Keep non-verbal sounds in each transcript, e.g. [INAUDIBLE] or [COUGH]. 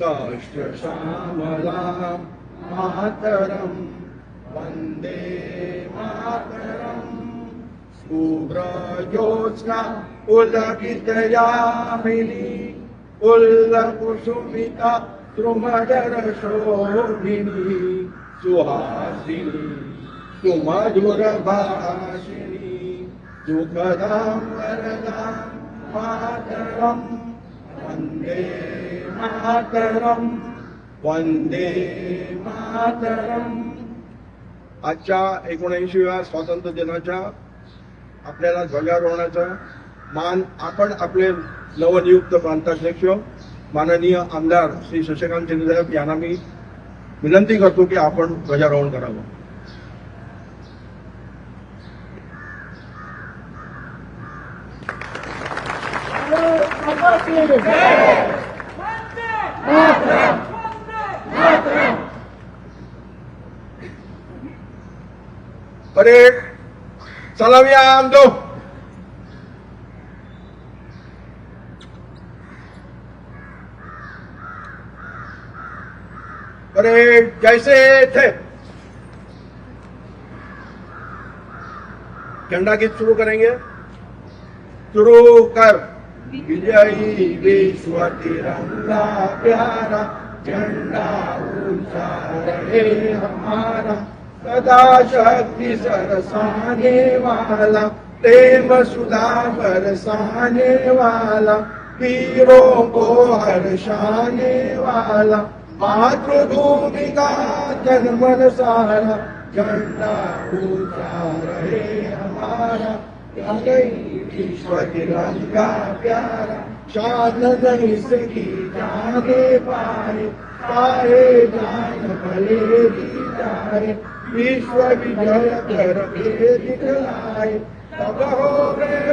श्यामला मातरं वन्दे मातरम्। शुभ्रज्योत्स्ना पुलकितयामिनी उल्लकुसुमिता द्रुमदरशोभिनी सुहासिनी सुमधुरभाषिणी सुखदां वरदां मातरम् वन्दे मातरम् वन्दे मातरम् आजच्या एकोणऐंशीव्या स्वातंत्र्य दिनाच्या आपल्याला ध्वजारोहणाचा मान आपण आपले नवनियुक्त प्रांताध्यक्ष माननीय आमदार श्री शशिकांत शिंदे यांना मी विनंती करतो की आपण ध्वजारोहण करावं. परेड सलामी आमदो परेड जैसे थे। झंडा गीत शुरू करेंगे? शुरू कर। विजयी विश्व तिरंगा प्यारा, झंडा ऊँचा रहे हमारा। सदा शक्ति सरसाने वाला, प्रेम सुधा बरसाने वाला, वीरों को हर्षाने वाला। मातृभूमि का जन्मन सारा झंडा ऊँचा रहे हमारा। तिरंगा प्यारा शान नहीं जाने पाए पाए जान भले भी जाए विश्व विजय कर दिखलाए तब हो गए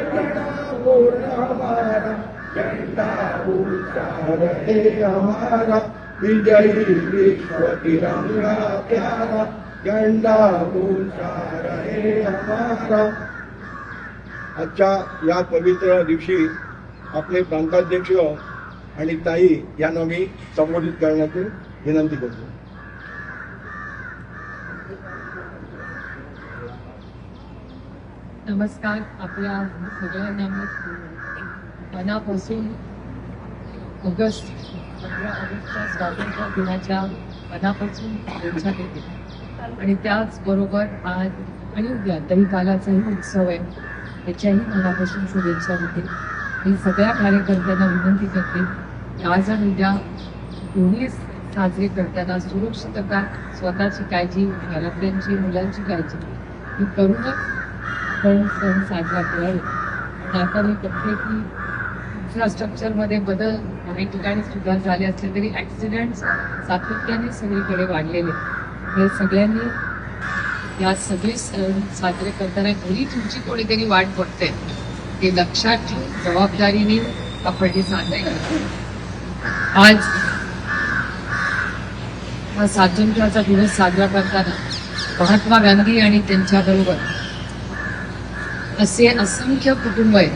पूर्ण हमारा झंडा ऊंचा रहे हमारा विजयी विश्व तिरंगा प्यारा झंडा ऊंचा रहे हमारा आजच्या या पवित्र दिवशी आपले प्रांताध्यक्ष आणि ताई यांना मी संबोधित करण्याची विनंती करतो. नमस्कार आपल्या सगळ्यांना मी मनापासून ऑगस्ट पंधरा ऑगस्टच्या स्वातंत्र्य दिनाच्या मनापासून शुभेच्छा देते. आणि त्याचबरोबर आज आणि उद्या दहीकालाचाही उत्सव आहे त्याच्याही मनापासून शुभेच्छा देते. मी सगळ्या कार्यकर्त्यांना विनंती करते की आज आणि उद्या दोन्ही साजरे करताना सुरक्षितता स्वतःची काळजी घरातल्यांची मुलांची काळजी ही करूनच आपण सण साजरा करावे. आणि आता मी की इन्फ्रास्ट्रक्चरमध्ये बदल काही ठिकाणी सुधार झाले असले तरी ॲक्सिडेंट्स सातत्याने सगळीकडे वाढलेले. हे सगळ्यांनी या सगळे सण साजरे करताना घरी तुमची कोणीतरी वाट बघते. ते लक्षात ठेवून जबाबदारीने आपण हे साजरे करतो. आज हा स्वातंत्र्याचा दिवस साजरा करताना महात्मा गांधी आणि त्यांच्याबरोबर असे असंख्य कुटुंब आहेत.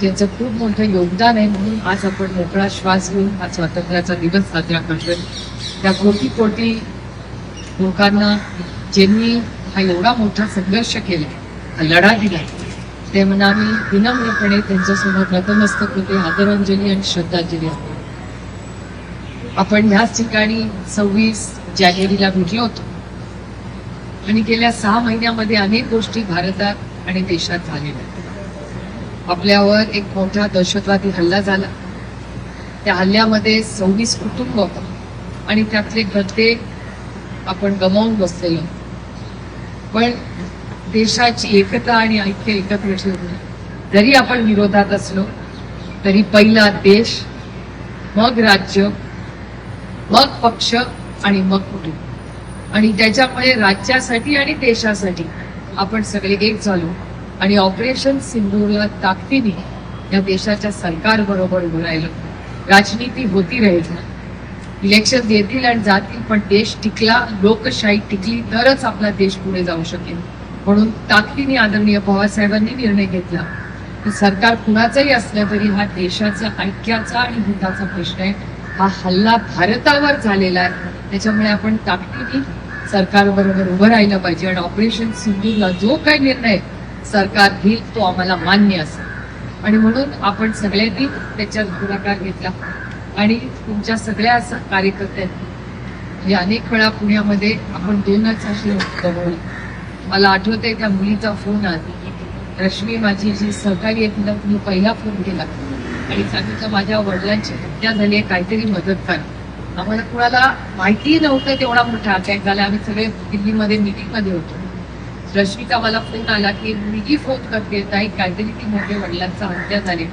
ज्यांचं खूप मोठं योगदान आहे म्हणून आज आपण मोकळा श्वास घेऊन हा स्वातंत्र्याचा दिवस साजरा करतोय. त्या कोटी कोटी लोकांना ज्यांनी हा एवढा मोठा संघर्ष केला लढा दिला ते म्हणून आम्ही विनम्रपणे त्यांच्यासमोर नतमस्तक होते आदरांजली आणि श्रद्धांजली आपण ह्याच ठिकाणी सव्वीस जानेवारीला भेटलो होतो. आणि गेल्या सहा महिन्यामध्ये अनेक गोष्टी भारतात आणि देशात झालेला आपल्यावर एक मोठा दहशतवादी हल्ला झाला. त्या हल्ल्यामध्ये सव्वीस कुटुंब आणि त्यातले घरते आपण गमावून बसलेलो. पण देशाची एकता आणि ऐक्य एकत्र ठेवून जरी आपण विरोधात असलो तरी पहिला देश मग राज्य मग पक्ष आणि मग कुटुंब. आणि त्याच्यामुळे राज्यासाठी आणि देशासाठी आपण सगळे एक झालो. आणि ऑपरेशन सिंधूरला ताकदीने या देशाच्या सरकार बरोबर उभं राहिलं राजनीती होती राहील. इलेक्शन येतील आणि जातील पण देश टिकला लोकशाही टिकली तरच आपला देश पुढे जाऊ शकेल. म्हणून ताकदीने आदरणीय पवारसाहेबांनी निर्णय घेतला. की सरकार कुणाचंही असलं तरी हा देशाचा ऐक्याचा आणि हिताचा प्रश्न आहे. हा हल्ला भारतावर झालेला आहे. त्याच्यामुळे आपण ताकदीने सरकारबरोबर उभं राहिलं पाहिजे आणि ऑपरेशन सिंधूला जो काही निर्णय सरकार घेईल तो आम्हाला मान्य असेल. आणि म्हणून आपण सगळ्यांनी त्याच्यात पुढाकार घेतला. आणि तुमच्या सगळ्या कार्यकर्त्यांनी म्हणजे अनेक वेळा पुण्यामध्ये आपण दोनच अशी गमावली मला आठवतंय त्या मुलीचा फोन आला. रश्मी माझी जी सहकारी आहे तिला मी पहिला फोन केला. आणि सांगितलं माझ्या वडिलांची हत्या झाली आहे काहीतरी मदत करा. आम्हाला कुणाला माहिती नव्हतं तेवढा मोठा अटॅक झाला. आम्ही सगळे दिल्लीमध्ये मिटिंगमध्ये होतो. रश्मीचा मला फोन आला की मुलगी फोन करते ताई. काहीतरी ती मोठे वडिलांचा हत्या झाले.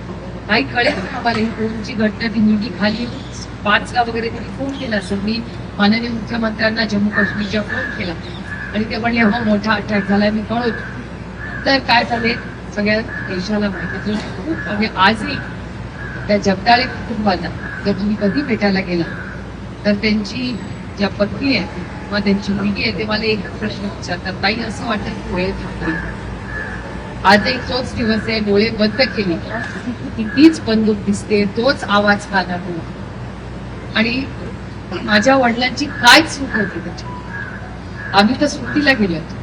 काही कळेल का आम्हाला ही फोनची घटना? ती मुलगी खाली पाचला वगैरे तिने फोन केला असं मी माननीय मुख्यमंत्र्यांना जम्मू काश्मीरच्या फोन केला. आणि ते म्हणले हा मोठा अटॅक झालाय. मी कळवतो. तर काय झाले? सगळ्या देशाला माहिती खूप म्हणजे आजही त्या जगदाळे कुटुंबांना जर तुम्ही कधी भेटायला गेला तर त्यांची ज्या पत्नी आहे किंवा त्यांची मुलगी आहे ते मला एक प्रश्न विचारतात ताई असं वाटत डोळे आज एक तोच दिवस आहे डोळे बंद केले. तीच बंदूक दिसते तोच आवाज काना होतो आणि माझ्या वडिलांची काय चूक होती त्याची? आम्ही तर सुट्टीला गेलो होतो.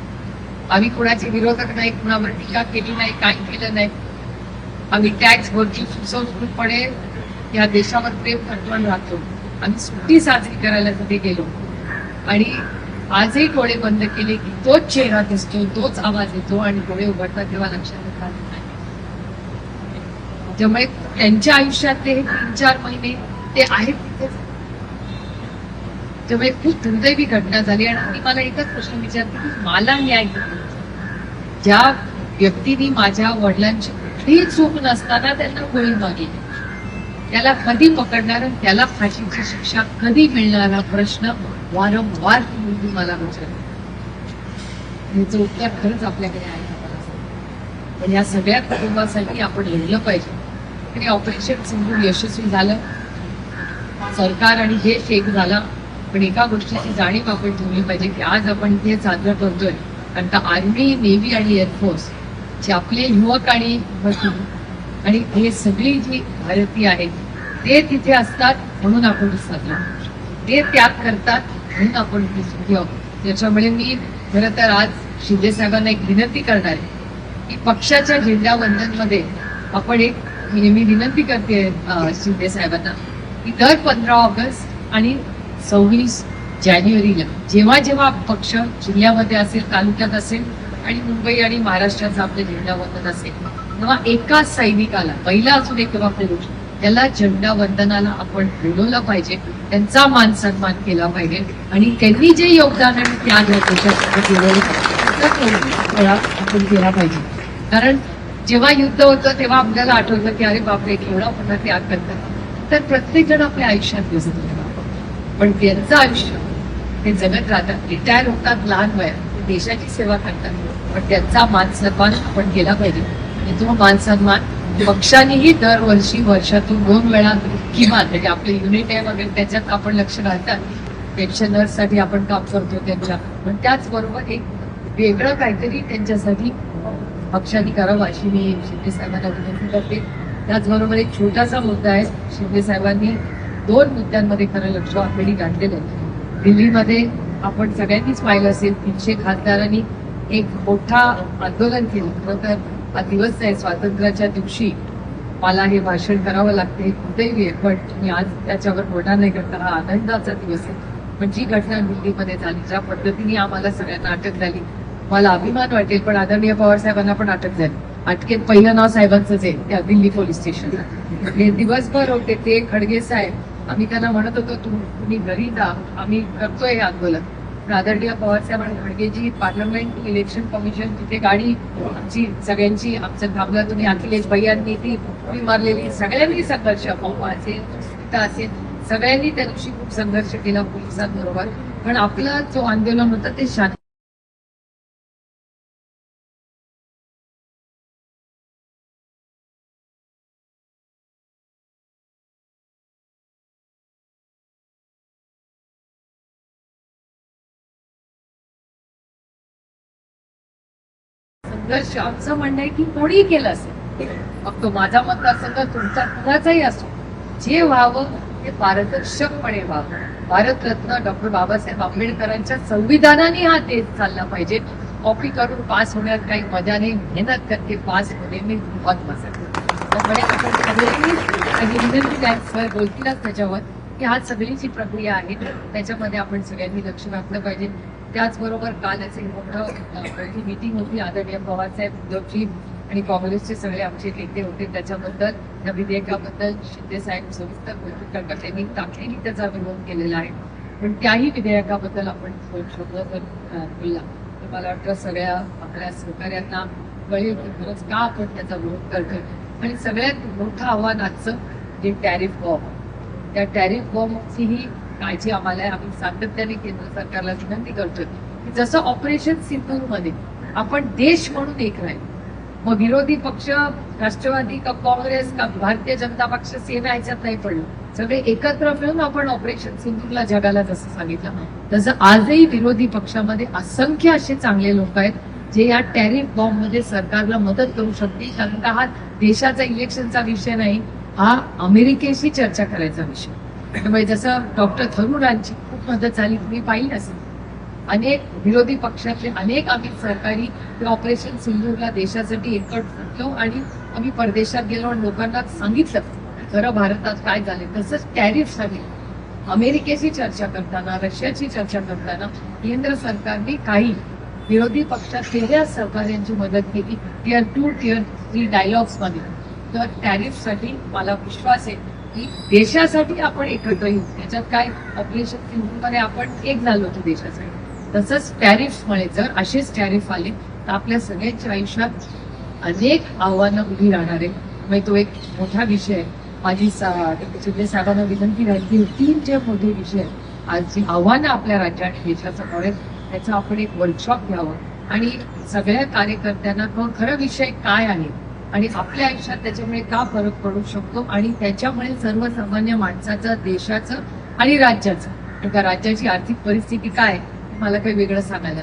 आम्ही कुणाची विरोधक नाही कुणावर टीका केली नाही काय केलं नाही. आम्ही टॅक्स भरती सुसंस्कृतपणे या देशावर प्रेम करतो राहतो आम्ही सुट्टी साजरी करायला तिथे गेलो. आणि आजही डोळे बंद केले की तोच चेहरा दिसतो तोच आवाज येतो आणि डोळे उघडतात तेव्हा लक्षात येतात त्यामुळे त्यांच्या आयुष्यातले हे तीन चार महिने ते आहेत तिथेच. त्यामुळे खूप दुर्दैवी घटना झाली आणि मी मला एकच प्रश्न विचारते की मला न्याय ज्या व्यक्तीने माझ्या वडिलांची कुठलीही चूक नसताना त्यांना गोळी मागितली. त्याला कधी पकडणार आणि त्याला फाशीची शिक्षा कधी मिळणार हा प्रश्न वारंवार मुलगी मला विचारते याचं उत्तर खरंच आपल्याकडे आहे. पण या सगळ्या कुटुंबासाठी आपण लढलं पाहिजे. आणि ऑपरेशन सिंधू यशस्वी झालं. सरकार आणि हे शेक झाला. पण एका गोष्टीची जाणीव आपण ठेवली पाहिजे की आज आपण हे साजरं करतोय. कारण का आर्मी नेव्ही आणि एअरफोर्स जे आपले युवक आणि आणि हे सगळी जी भारतीय आहेत ते तिथे असतात म्हणून आपण साजरा ते त्याग करतात म्हणून आपण सुखी आहोत त्याच्यामुळे मी खरं तर आज शिंदे साहेबांना एक विनंती करणार आहे की पक्षाच्या झेंडावंदनमध्ये आपण एक मी विनंती करते अं, शिंदे साहेबांना की दर पंधरा ऑगस्ट आणि सव्वीस जानेवारीला जेव्हा जेव्हा पक्ष जिल्ह्यामध्ये असेल तालुक्यात असेल आणि मुंबई आणि महाराष्ट्राचं आपलं झेंडावंदन असेल तेव्हा एकाच सैनिकाला पहिला असून एक किंवा पुरुष त्याला झेंडा वंदनाला आपण बोलवलं पाहिजे. त्यांचा मान सन्मान केला पाहिजे. आणि त्यांनी जे योगदान आणि त्याग आपण केला पाहिजे. कारण जेव्हा युद्ध होतं तेव्हा आपल्याला आठवतं की अरे बापरे केवढा मोठा त्याग करतात. तर प्रत्येक जण आपल्या आयुष्यात दिसत पण त्यांचं आयुष्य ते जगत राहतात. रिटायर होतात लहान वयात देशाची सेवा करतात. पण त्यांचा मान सन्मान आपण केला पाहिजे. आणि तो मान सन्मान पक्षानेही दरवर्षी वर्षातून दोन वेळा किमान म्हणजे आपले युनिट आहे वगैरे त्याच्यात आपण लक्ष घालतात. पेन्शनर्ससाठी आपण काम करतो त्यांच्या. पण त्याचबरोबर एक वेगळं काहीतरी त्यांच्यासाठी पक्षाने करावं अशी मी शिंदे साहेबांना विनंती करते. त्याचबरोबर एक छोटासा मुद्दा आहे. शिंदे साहेबांनी दोन मुद्द्यांमध्ये खरं लक्ष आखणी घातलेलं आहे. दिल्लीमध्ये आपण सगळ्यांनीच पाहिलं असेल तीनशे खासदारांनी एक मोठा आंदोलन केलं. खरं तर हा दिवस आहे स्वातंत्र्याच्या दिवशी मला हे भाषण करावं लागते कुठेही आहे पण मी आज त्याच्यावर बोलणार नाही करता हा आनंदाचा दिवस आहे. पण जी घटना दिल्लीमध्ये झाली ज्या पद्धतीने आम्हाला सगळ्यांना अटक झाली मला अभिमान वाटेल पण आदरणीय पवार साहेबांना पण अटक झाली. अटकेत पहिलं नाव साहेबांचंच आहे त्या दिल्ली पोलीस स्टेशनला. हे दिवसभर होते ते खडगे साहेब आम्ही त्यांना म्हणत होतो "तुम- तुम्ही घरी जा आम्ही करतोय हे आंदोलन. पण आदरणीय पवार साहेब आणि खडगेजी पार्लमेंट इलेक्शन कमिशन तिथे गाडी आमची सगळ्यांची आमचं थांबलं तुम्ही अखिलेश भैयांनी ती उडी मारलेली सगळ्यांनी संघर्ष पप्पा असेल सुनीता असेल सगळ्यांनी त्या दिवशी खूप संघर्ष केला पोलिसांबरोबर. पण आपलं जो आंदोलन होतं ते शांत तर श्यामचं म्हणणं आहे की कोणीही केलं असेल. मग तो माझा मत असं तर तुमचा कुणाचाही असो. जे व्हावं हे पारदर्शकपणे व्हावं. भारतरत्न डॉक्टर बाबासाहेब आंबेडकरांच्या संविधानाने हा देश चालला पाहिजे. कॉपी करून पास होण्यात काही मजा नाही. मेहनत करते पास होणे मी बहुत मजा बोलतीलच त्याच्यावर की हा सगळी जी प्रक्रिया आहे. त्याच्यामध्ये आपण सगळ्यांनी लक्ष घातलं पाहिजे. त्याचबरोबर काल असे मोठं मीटिंग होती. आदरणीय पवारसाहेब उद्धवजी आणि काँग्रेसचे सगळे आमचे नेते होते. त्याच्याबद्दल या विधेयकाबद्दल शिंदेसाहेब सविस्तर बोलतील त्यांनी ताकदीने त्याचा विरोध केलेला आहे. पण त्याही विधेयकाबद्दल आपण शब्द जर बोलला. तर मला वाटतं सगळ्या आपल्या सहकार्यांना कळेल की खरंच का आपण त्याचा विरोध करतोय. आणि सगळ्यात मोठं आव्हान आजचं जे टॅरिफ बॉम्ब. त्या टॅरिफ बॉम्बची ही काळजी आम्हाला आहे. आम्ही सातत्याने केंद्र सरकारला विनंती करतोय की जसं ऑपरेशन सिंधूरमध्ये आपण देश म्हणून एक राहील मग विरोधी पक्ष राष्ट्रवादी का काँग्रेस का भारतीय जनता पक्ष सेना ह्याच्यात नाही पडलं सगळे एकत्र मिळून आपण ऑपरेशन सिंधूरला जगाला जसं सांगितलं तसं आजही विरोधी पक्षामध्ये असंख्य असे चांगले लोक आहेत जे या टॅरिफ बॉम्बमध्ये सरकारला मदत करू शकतील कारण का हा देशाचा इलेक्शनचा विषय नाही हा अमेरिकेशी चर्चा करायचा विषय त्यामुळे जसं डॉक्टर थरूरांची खूप मदत झाली तुम्ही पाहिली असेल अनेक विरोधी पक्षातले अनेक आम्ही सहकारी ऑपरेशन सिंधूरला देशासाठी एकट फुटलो आणि आम्ही परदेशात गेलो आणि लोकांना सांगितलं खरं भारतात काय झाले तसंच टॅरिफसाठी अमेरिकेशी चर्चा करताना रशियाची चर्चा करताना केंद्र सरकारने काही विरोधी पक्षात केल्या सहकार्यांची मदत केली. टिअर टू टिअर थ्री डायलॉग्समध्ये. तर टॅरिफसाठी मला विश्वास आहे की देशासाठी आपण एकत्र येऊ. त्याच्यात काय ऑपरेशन सिंधूमध्ये आपण एक झालो होतो देशासाठी. तसंच टॅरिफमुळे जर असेच टॅरिफ आले तर आपल्या सगळ्यांच्या आयुष्यात अनेक आव्हानं उभी राहणार आहे म्हणजे तो एक मोठा विषय आहे. माझी सा- शिंदे साहेबांना विनंती राहिली तीन जे मोठे विषय आजची आज जी आव्हानं आपल्या राज्या आणि देशासमोर आहेत त्याचं आपण एक वर्कशॉप घ्यावं. आणि सगळ्या कार्यकर्त्यांना क- खरं विषय काय आहे? आणि आपल्या आयुष्यात त्याच्यामुळे का फरक पडू शकतो? आणि त्याच्यामुळे सर्वसामान्य माणसाचं देशाचं आणि राज्याचं. कारण राज्याची आर्थिक परिस्थिती काय? मला काही वेगळं सांगायला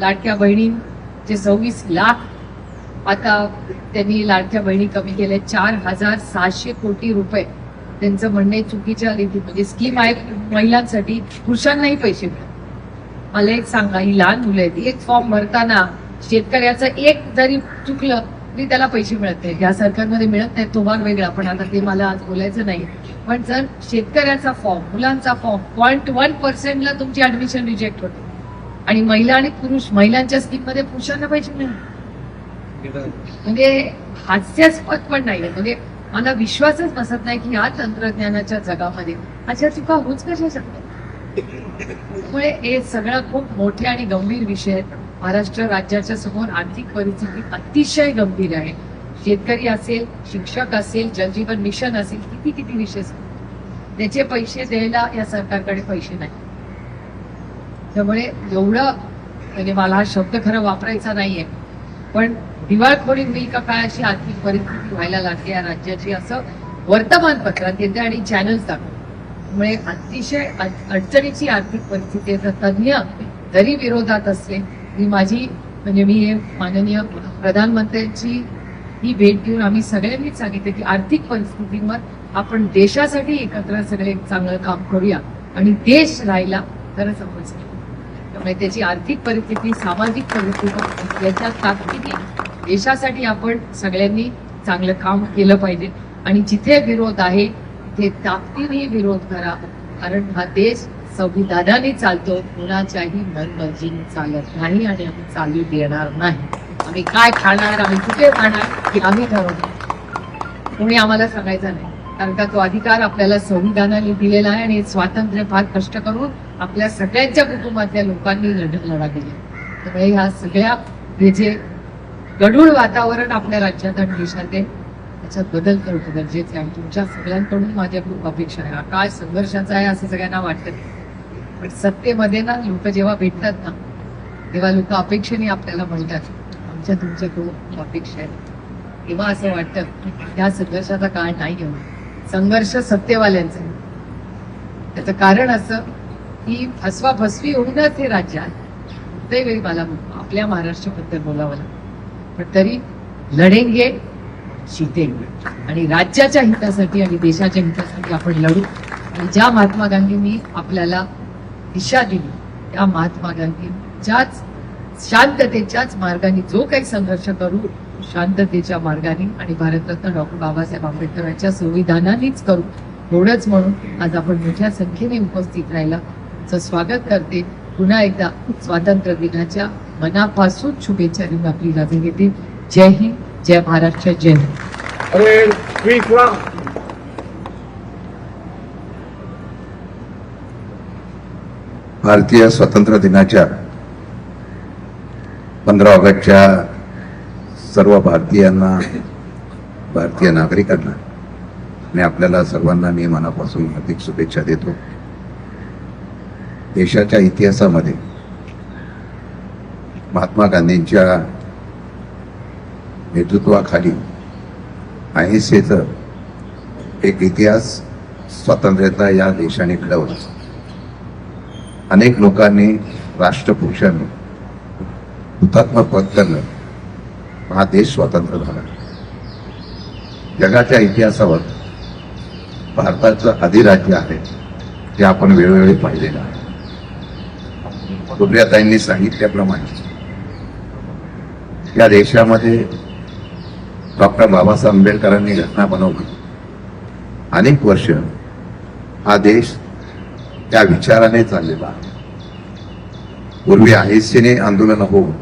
लाडक्या बहिणी बहिणींचे सव्वीस लाख आता त्यांनी लाडक्या बहिणी कमी केल्या चार हजार सहाशे कोटी रुपये. त्यांचं म्हणणं चुकीच्या रीती म्हणजे स्कीम आहे महिलांसाठी पुरुषांनाही पैसे मिळतात. मला एक सांगा ही लहान मुलं आहेत एक फॉर्म भरताना शेतकऱ्याचं एक जरी चुकलं तरी त्याला पैसे मिळत नाहीत. या सरकारमध्ये मिळत नाही तो भाग वेगळा. पण आता ते मला आज बोलायचं नाही. पण जर शेतकऱ्याचा फॉर्म मुलांचा फॉर्म पॉईंट वन पर्सेंटला तुमची ऍडमिशन रिजेक्ट होते. आणि महिला आणि पुरुष महिलांच्या स्कीममध्ये पुरुषांना पैसे मिळत म्हणजे हास्यास्पद पण नाहीये. म्हणजे मला विश्वासच बसत नाही की या तंत्रज्ञानाच्या जगामध्ये अशा चुका होच कशा शकतात? त्यामुळे हे सगळं खूप मोठे आणि गंभीर विषय आहेत. महाराष्ट्र राज्याच्या समोर आर्थिक परिस्थिती अतिशय गंभीर आहे. शेतकरी असेल शिक्षक असेल जलजीवन मिशन असेल किती किती विषय त्याचे पैसे द्यायला या सरकारकडे पैसे नाही. त्यामुळे एवढं म्हणजे मला हा शब्द खरं वापरायचा नाहीये. पण दिवाळखोरी होईल का काय अशी आर्थिक परिस्थिती व्हायला लागली या राज्याची असं वर्तमानपत्रात येते आणि चॅनल्स दाखवतात त्यामुळे अतिशय अडचणीची आर्थिक परिस्थिती तज्ज्ञ जरी विरोधात असले ही माझी म्हणजे मी हे माननीय प्रधानमंत्र्यांची ही भेट घेऊन आम्ही सगळ्यांनीच सांगितलं की आर्थिक परिस्थितीवर आपण देशासाठी एकत्र सगळे चांगलं काम करूया आणि देश राहिला तरच आपण त्यामुळे त्याची आर्थिक परिस्थिती सामाजिक परिस्थिती याच्या ताकदीने देशासाठी आपण सगळ्यांनी चांगलं काम केलं पाहिजे. आणि जिथे विरोध आहे तिथे ताकदीने विरोध करा. कारण हा देश संविधानाने चालतो कुणाच्याही मनमर्जीने चालत नाही आणि आम्ही चालू देणार नाही. आम्ही काय खाणार आम्ही कुठे खाणार हे आम्ही ठरवतो कोणी आम्हाला सांगायचं नाही. कारण का तो अधिकार आपल्याला संविधानाने दिलेला आहे आणि स्वातंत्र्य फार कष्ट करून आपल्या सगळ्यांच्या कुटुंबातल्या लोकांनी लढ लढा दिला. त्यामुळे ह्या सगळ्या हे जे गढूळ वातावरण आपल्या राज्यात आणि देशात आहे त्याच्यात बदल करणं गरजेचे आणि तुमच्या सगळ्यांकडून माझ्या खूप अपेक्षा आहे. हा संघर्षाचा आहे असं सगळ्यांना वाटतं. पण सत्तेमध्ये ना लोक जेव्हा भेटतात ना तेव्हा लोक अपेक्षेने आपल्याला म्हणतात आमच्या तुमच्या खूप अपेक्षा आहेत. तेव्हा असं वाटतं की ह्या संघर्षाचा काळ नाही घेऊन संघर्ष सत्तेवाल्यांचा आहे. त्याचं कारण असं की फसवा फसवी होऊनच हे राज्य आहे. ते वेळी मला आपल्या महाराष्ट्राबद्दल बोलावं लागतं. पण तरी लढेंगे जितेंगे आणि राज्याच्या हितासाठी आणि देशाच्या हितासाठी आपण लढू. आणि ज्या महात्मा गांधींनी आपल्याला दिशा दिली त्या महात्मा गांधींच्याच शांततेच्याच मार्गाने जो काही संघर्ष करू शांततेच्या मार्गाने आणि भारतरत्न डॉक्टर बाबासाहेब आंबेडकरांच्या संविधानानेच करू एवढंच म्हणून आज आपण मोठ्या संख्येने उपस्थित राहिला. स्वागत करते. पुन्हा एकदा स्वातंत्र्य दिनाच्या मनापासून शुभेच्छा देऊन आपली लाभ घेते जय हिंद जय महाराष्ट्र जय हिंद अरे विश्वास भारतीय स्वातंत्र्य दिनाच्या पंधरा ऑगस्टच्या सर्व भारतीयांना भारतीय नागरिकांना आणि आपल्याला सर्वांना मी मनापासून हार्दिक शुभेच्छा देतो. देशाच्या इतिहासामध्ये महात्मा गांधींच्या नेतृत्वाखाली अहिंसेचं एक इतिहास स्वातंत्र्याचा या देशाने घडवला. अनेक लोकांनी राष्ट्रपुरुषांनी हुतात्मा पत्करलं हा देश स्वतंत्र झाला. जगाच्या इतिहासावर भारताचं अधिराज्य आहे ते आपण वेळोवेळी पाहिलेलं आहे. सुप्रियाताईंनी सांगितल्याप्रमाणे या देशामध्ये डॉक्टर बाबासाहेब आंबेडकरांनी घटना बनवली. अनेक वर्ष हा देश त्या विचाराने चाललेला आहे. पूर्वी अहिंसेने आंदोलन होऊन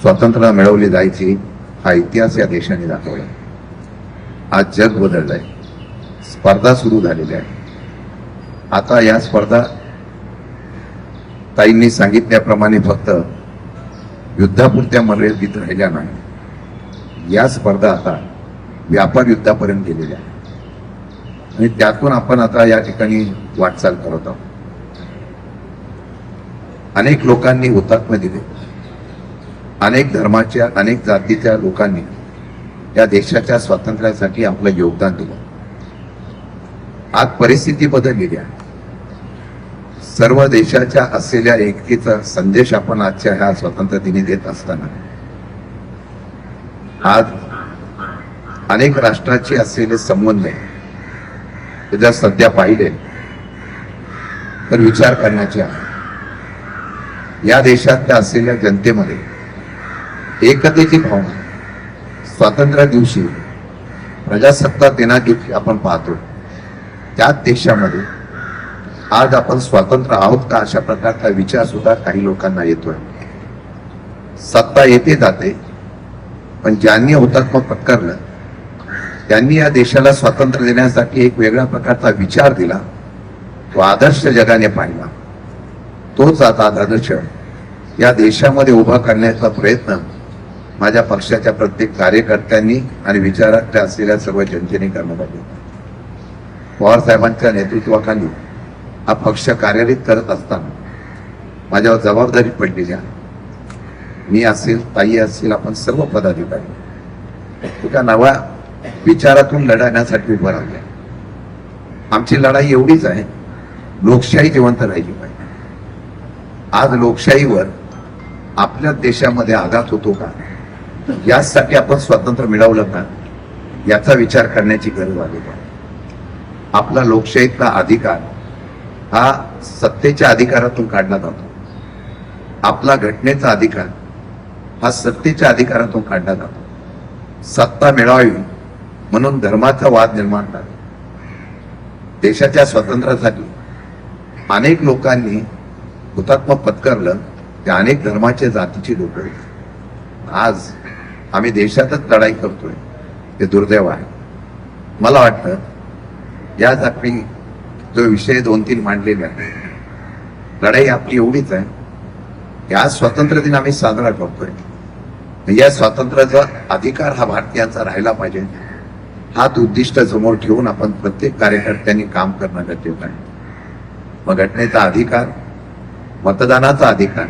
स्वातंत्र्य मिळवली जायची हा इतिहास या देशाने दाखवला. आज जग बदललंय. स्पर्धा सुरू झालेल्या आहे. आता या स्पर्धा ताईंनी सांगितल्याप्रमाणे फक्त युद्धापुरत्या मर्यादित राहिल्या नाही. या स्पर्धा आता व्यापार युद्धापर्यंत गेलेल्या आहेत. आणि त्यातून आपण आता या ठिकाणी वाटचाल करत आहोत. अनेक लोकांनी हुतात्मा दिले. अनेक धर्माच्या अनेक जातीच्या लोकांनी या देशाच्या स्वातंत्र्यासाठी आपलं योगदान दिलं. आज परिस्थिती बदललेली आहे. सर्व देशाच्या असलेल्या एकतेचा संदेश आपण आजच्या ह्या स्वातंत्र्य दिनी देत असताना. आज अनेक राष्ट्राचे असलेले संबंध हे जर सध्या पाहिले तर विचार करण्याचे आहे. या देशातल्या असलेल्या जनतेमध्ये एकतेची भावना स्वातंत्र्य दिवशी प्रजासत्ताक दिना दिवशी आपण पाहतो त्याच देशामध्ये आज आपण स्वातंत्र्य आहोत का अशा प्रकारचा विचार सुद्धा काही लोकांना येतोय. सत्ता येते जाते पण ज्यांनी हुतात्मा पत्करलं त्यांनी या देशाला स्वातंत्र्य देण्यासाठी एक वेगळ्या प्रकारचा विचार दिला. तो आदर्श जगाने पाहिला. तोच आता आदर्श या देशामध्ये उभा करण्याचा प्रयत्न माझ्या पक्षाच्या प्रत्येक कार्यकर्त्यांनी आणि विचारात असलेल्या सर्व जनतेने करणं पाहिजे. पवार साहेबांच्या नेतृत्वाखाली हा पक्ष कार्यरत करत असताना माझ्यावर जबाबदारी पडलेली आहे. मी असेल ताई असेल आपण सर्व पदाधिकारी. एका नव्या विचारातून लढण्यासाठी उभं राहिले आमची लढाई एवढीच आहे लोकशाही जिवंत राहिली पाहिजे. आज लोकशाहीवर आपल्या देशामध्ये आघात होतो का? यासाठी आपण स्वातंत्र्य मिळवलं का? याचा विचार करण्याची गरज आली आहे आपला लोकशाहीतला अधिकार हा सत्तेच्या अधिकारातून काढला जातो. आपला घटनेचा अधिकार हा सत्तेच्या अधिकारातून काढला जातो. सत्ता मिळावी म्हणून धर्माचा वाद निर्माण झाला. देशाच्या स्वातंत्र्यासाठी अनेक लोकांनी हुतात्मा पत्करलं ते अनेक धर्माच्या जातीची लोक आज आम्ही देशातच लढाई करतोय. ते दुर्दैव आहे. मला वाटतं या जाती जो विषय दोन तीन मांडलेले आहे लढाई आपली एवढीच आहे की आज स्वातंत्र्य दिन आम्ही साजरा करतोय. या स्वातंत्र्याचा अधिकार हा भारतीयांचा राहिला पाहिजे. हाच उद्दिष्ट समोर ठेवून आपण प्रत्येक कार्यकर्त्यांनी काम करणं गरजेचं आहे. मग घटनेचा अधिकार मतदानाचा अधिकार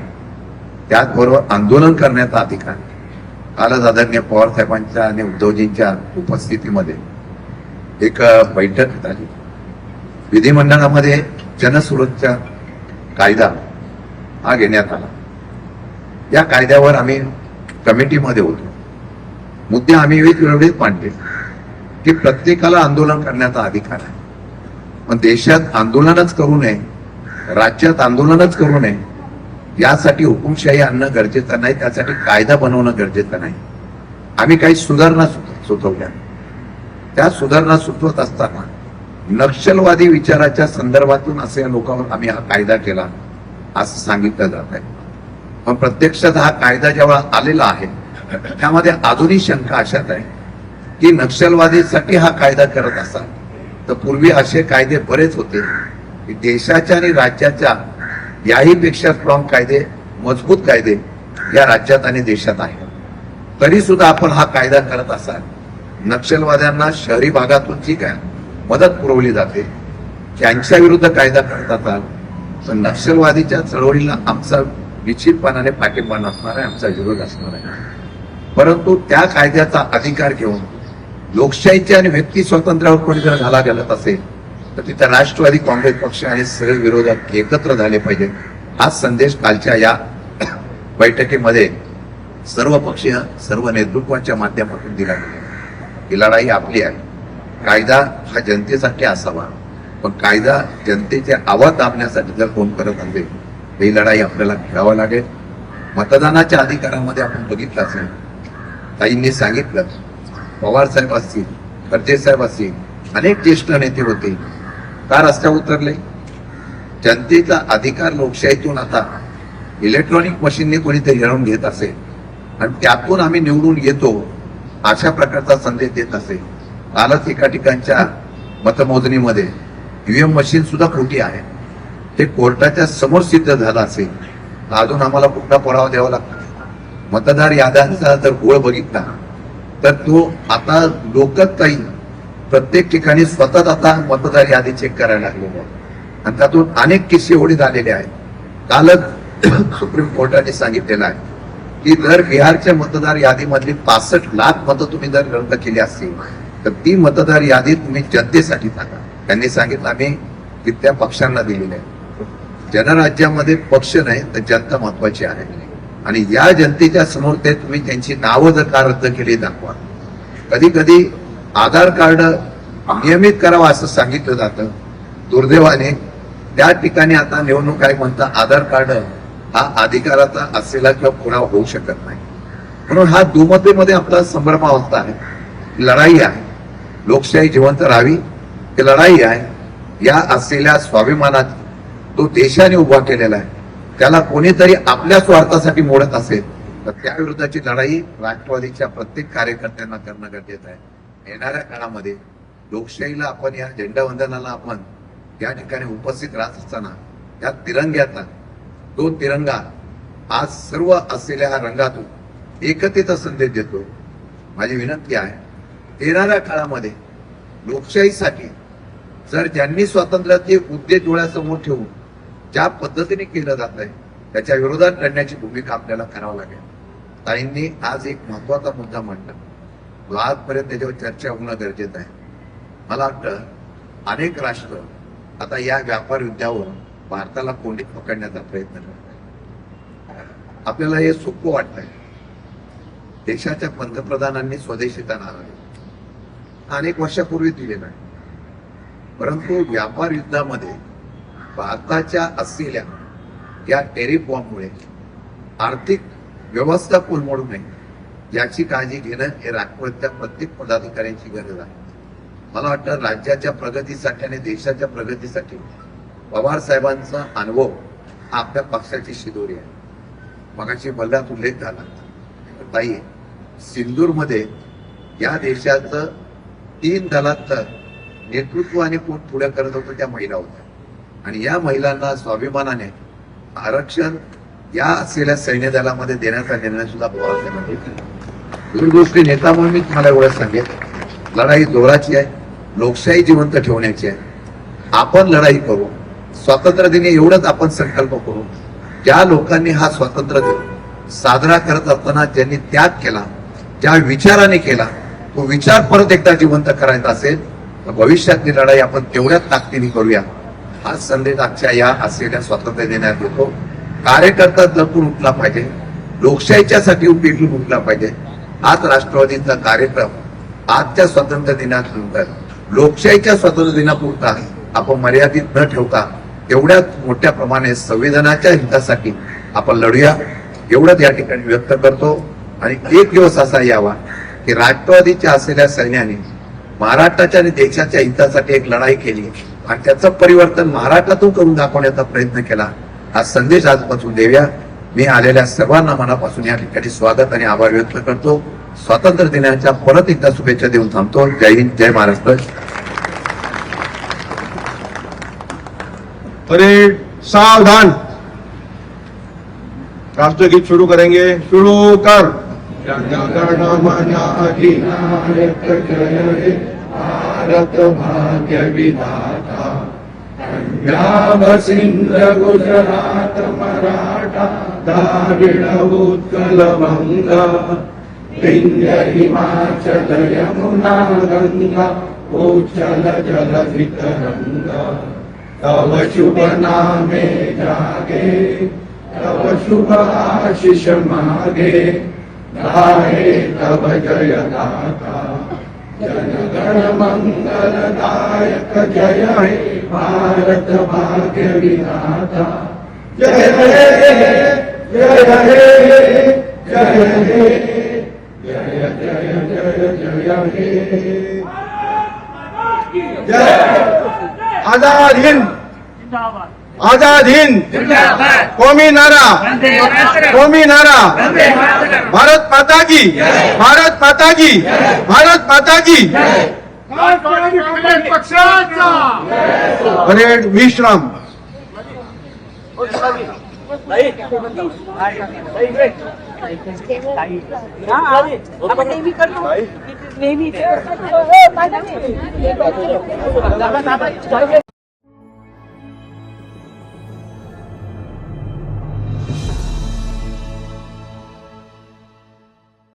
त्याचबरोबर आंदोलन करण्याचा अधिकार कालच आदरणीय पवार साहेबांच्या आणि उद्धवजींच्या उपस्थितीमध्ये एक बैठक झाली. विधिमंडळामध्ये जनसुरक्षा कायदा हा घेण्यात आला. या कायद्यावर आम्ही कमिटीमध्ये होतो. मुद्दे आम्ही वेगवेगळेच मांडले. की प्रत्येकाला आंदोलन करण्याचा अधिकार आहे. पण देशात आंदोलनच करू नये राज्यात आंदोलनच करू नये यासाठी हुकुमशाही आणणं गरजेचं नाही त्यासाठी कायदा बनवणं गरजेचं नाही. आम्ही काही सुधारणा सुचवल्या. त्या सुधारणा सुचवत असताना नक्षलवादी विचाराच्या संदर्भातून असे या लोकांवर आम्ही हा कायदा केला असं सांगितलं जात आहे. पण प्रत्यक्षात हा कायदा जेव्हा आलेला आहे त्यामध्ये अजूनही शंका अशात आहे की नक्षलवादीसाठी हा कायदा करत असाल. तर पूर्वी असे कायदे बरेच होते. की देशाच्या आणि राज्याच्या याही पेक्षा स्ट्रॉंग कायदे मजबूत कायदे या राज्यात आणि देशात आहेत. तरी सुद्धा आपण हा कायदा करत असाल. नक्षलवाद्यांना शहरी भागातून जी काय मदत पुरवली जाते त्यांच्या विरुद्ध कायदा करत असाल. तर नक्षलवादीच्या चळवळीला आमचा निश्चितपणाने पाठिंबा नसणार आहे आमचा विरोध असणार आहे. परंतु त्या कायद्याचा अधिकार घेऊन लोकशाहीच्या आणि व्यक्ती स्वातंत्र्यावर कोणी जर घाला घालत असेल तर तिथे राष्ट्रवादी काँग्रेस पक्ष आणि सगळे विरोधक एकत्र झाले पाहिजे. हा संदेश कालच्या या [COUGHS] बैठकीमध्ये सर्व पक्षीय सर्व नेतृत्वाच्या माध्यमातून दिला गेला. ही लढाई आपली आहे. कायदा हा जनतेसाठी असावा. पण कायदा जनतेचे आवाज दाबण्यासाठी जर कोण करत असेल तर ही लढाई आपल्याला खेळावा लागेल. मतदानाच्या अधिकारामध्ये आपण बघितलं असेल. ताईंनी सांगितलं पवार साहेब असतील खर्जे साहेब असतील अनेक ज्येष्ठ नेते होते. का रस्त्यावर उतरले? जनतेचा अधिकार लोकशाहीतून आता इलेक्ट्रॉनिक मशीनने कोणीतरी येऊन घेत असेल. आणि त्यातून आम्ही निवडून येतो अशा प्रकारचा संदेश देत असेल. कालच एका ठिकाणच्या मतमोजणीमध्ये ईव्हीएम मशीन सुद्धा खोटी आहे. ते कोर्टाच्या समोर सिद्ध झालं असेल. अजून आम्हाला कुठला पुरावा द्यावा लागतो? मतदार याद्यांचा जर गोळ बघितला तर तो आता लोकच काही प्रत्येक ठिकाणी स्वतःच आता मतदार यादी चेक करायला लागलेलं आहे आणि त्यातून अनेक किस्से एवढे झालेले आहेत. कालच [COUGHS] सुप्रीम कोर्टाने सांगितलेलं आहे की जर बिहारच्या मतदार यादीमधली पासष्ट लाख मतं तुम्ही जर रद्द केली असतील तर ती मतदार यादी तुम्ही जनतेसाठी टाका. त्यांनी सांगितलं आम्ही तिथल्या त्या पक्षांना दिलेली आहे. जनराज्यामध्ये पक्ष नाही तर जनता महत्वाची आहे. आणि या जनतेच्या समोर ते तुम्ही त्यांची नावं जर का रद्द केली दाखवा. कधी कधी आधार कार्ड नियमित करावं असं सांगितलं जातं. दुर्दैवाने त्या ठिकाणी आता निवडणूक काय म्हणता आधार कार्ड हा अधिकाराचा असलेला किंवा पुरावा होऊ शकत नाही. म्हणून हा दुमतेमध्ये आपला संभ्रमावस्था आहे. लढाई आहे. लोकशाही जिवंत राहावी. ही लढाई आहे. या असलेल्या स्वाभिमानात तो देशाने उभा केलेला आहे. त्याला कोणीतरी आपल्या स्वार्थासाठी मोडत असेल तर त्या विरुद्धची लढाई राष्ट्रवादीच्या प्रत्येक कार्यकर्त्यांना करणं गरजेचं आहे. येणाऱ्या काळामध्ये लोकशाहीला आपण या झेंडावंदनाला आपण या ठिकाणी उपस्थित राहत असताना त्या तिरंग्याचा तो तिरंगा आज सर्व असलेल्या ह्या रंगातून एकतेचा संदेश देतो. माझी विनंती आहे येणाऱ्या काळामध्ये लोकशाहीसाठी जर ज्यांनी स्वातंत्र्याचे उद्देश डोळ्यासमोर ठेवून ज्या पद्धतीने केलं जात आहे त्याच्या विरोधात लढण्याची भूमिका आपल्याला करावं लागेल. ताईंनी आज एक महत्त्वाचा मुद्दा मांडला. आजपर्यंत त्याच्यावर चर्चा होणं गरजेचं आहे. मला वाटतं अनेक राष्ट्र आता या व्यापार युद्धावर भारताला कोंडीत पकडण्याचा प्रयत्न करत आहे आपल्याला हे सोपं आहे देशाच्या पंतप्रधानांनी स्वदेशीचा नारा अनेक वर्षापूर्वी दिलेला आहे. परंतु व्यापार युद्धामध्ये भारताच्या असलेल्या या टेरिफ बॉम्बमुळे आर्थिक व्यवस्था कोलमडू नये याची काळजी घेणं हे राष्ट्रवादीच्या प्रत्येक पदाधिकाऱ्यांची गरज आहे. मला वाटतं राज्याच्या प्रगतीसाठी आणि देशाच्या प्रगतीसाठी पवार साहेबांचा अनुभव आपल्या पक्षाची शिदोरी आहे. मगाशी बल्लात उल्लेख झाला. ताई सिंदूरमध्ये या देशाचं तीन दलात नेतृत्व आणि कोण पुढे करत होतं त्या महिला होत्या. आणि या महिलांना स्वाभिमानाने आरक्षण या असलेल्या सैन्य दलामध्ये देण्याचा निर्णय सुद्धा पवार साहेबांनी दुसरी गोष्ट नेता म्हणून मी तुम्हाला एवढं सांगेन लढाई जोराची आहे लोकशाही जिवंत ठेवण्याची आहे. आपण लढाई करू स्वातंत्र्य दिनी एवढंच आपण संकल्प करू ज्या लोकांनी हा स्वातंत्र्य दिन साजरा करत असताना ज्यांनी त्याग केला ज्या विचाराने केला तो विचार परत एकदा जिवंत करायचा असेल तर भविष्यातली लढाई आपण तेवढ्याच ताकदीने करूया. हा संदेश आजच्या या असलेल्या स्वातंत्र्य दिनात येतो कार्यकर्ता जपून उठला पाहिजे. लोकशाहीच्या साठी उठला पाहिजे. आज राष्ट्रवादीचा कार्यक्रम आजच्या स्वातंत्र्य दिनानंतर लोकशाहीच्या स्वातंत्र्य दिनापुरता आपण मर्यादित न ठेवता एवढ्या मोठ्या प्रमाणे संविधानाच्या हितासाठी आपण लढूया. एवढंच या ठिकाणी व्यक्त करतो. आणि एक दिवस असा यावा की राष्ट्रवादीच्या असलेल्या सैन्याने महाराष्ट्राच्या आणि देशाच्या हितासाठी एक लढाई केली. आणि त्याचं परिवर्तन महाराष्ट्रातून करून दाखवण्याचा प्रयत्न केला. हा संदेश आजपासून देऊया. मी आलेल्या सर्वांना मनापासून या ठिकाणी स्वागत आणि आभार व्यक्त करतो. स्वातंत्र्य दिनाच्या परत एकदा शुभेच्छा देऊन थांबतो. जय हिंद जय महाराष्ट्र. परेड सावधान. राष्ट्रगीत शुरू करेंगे. शुरू कर. भारत भाग्य विधाता पंजाब सिंध गुजरात मराठा द्राविड उत्कल बंगा विंध्य हिमाचल यमुना गंगा उच्चल जल वितरंगा तव शुभ नामे जागे तव शुभ आशिष मागे गाहे तव जय गाथा जन गण मंगलदायक जय हे भारत भाग्य विधाता। जय हे जय हे जय हे जय जय जय जय हे जय आजाद हिंद। आजाद हिंद कौमी नारा कौमी नारा भारत माता की भारत माता की भारत माता की पक्षाचा परेड विश्राम आपण नेहमी करतो नेहमी